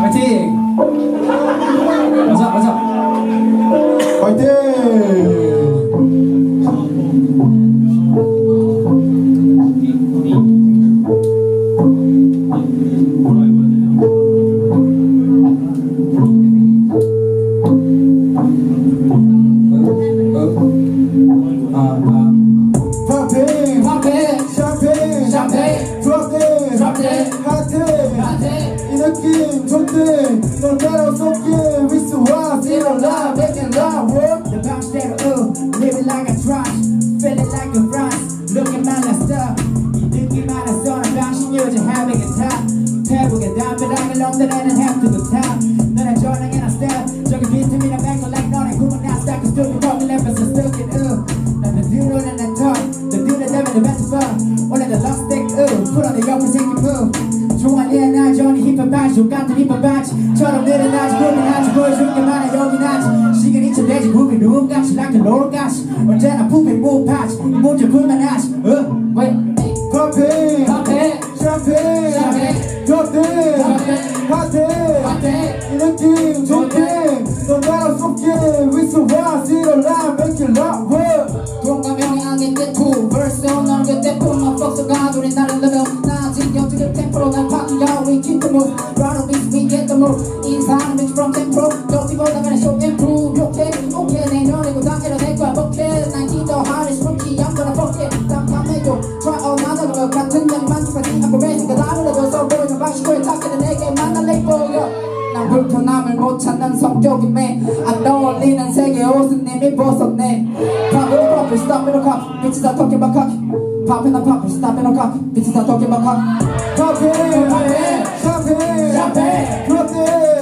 파이팅! 느낌 좋대 넌 따라 속게 위스와 Zero love, making love work The bounce that uh, living like a trash Feeling like a France Looking man like stuff 이 느낌 알았어 난 당신 요즘 having a time 태국에 담배랑을 넘는 have to the top 너네 전화에 나 step 저기 비트미나 맥고 like 너네 구멍 나 stack a stupid fucking episode stuck it uh 나는 들어오는 난 talk 너 들어대면 the best fun 원래 the love stick uh put on the 옆에 생긴 move 좋아해 나 전이 힙합 바지 옷 같은 힙합 바지처럼 늘어나지 고민하지 보여줄 게 많아 여기 나지 시간이 누군가시 like the Lord 가시 언제나 부비 무파지 문제 불만하지 어? 왜? 파이팅! 앞에 샴페인! 샴페인! 샴페인! 하트! 앞에 이 느낌 좋대 넌 따라 속게 위스와 zero line make it loud work 동감형이 아겠대2 verse 오늘 그때 뿜어 뻑서가 둘이 나를 넣으며 나 지금 지금 템포로 날 바꾸려 we keep the the move 인사하는 bitch from tempo 높이보다 그래 show improve okay okay 내 거야 bucket 난 기도 hardest rookie I'm gonna fuck it 깜깜해도 try all 나도 것 같은 년 만족하지 않고 매니까 나를 넣어서 보이는 방식으로 탁해는 내게 만날래 보여 난 불편함을 못 찾는 성격임에 안 어울리는 색의 옷은 이미 벗었네 Pop pop stop it cock bitches are talking about cock Popping the Stop stopping the coffee. Bitches, I'm talking about coffee. Coffee, coffee, coffee, coffee.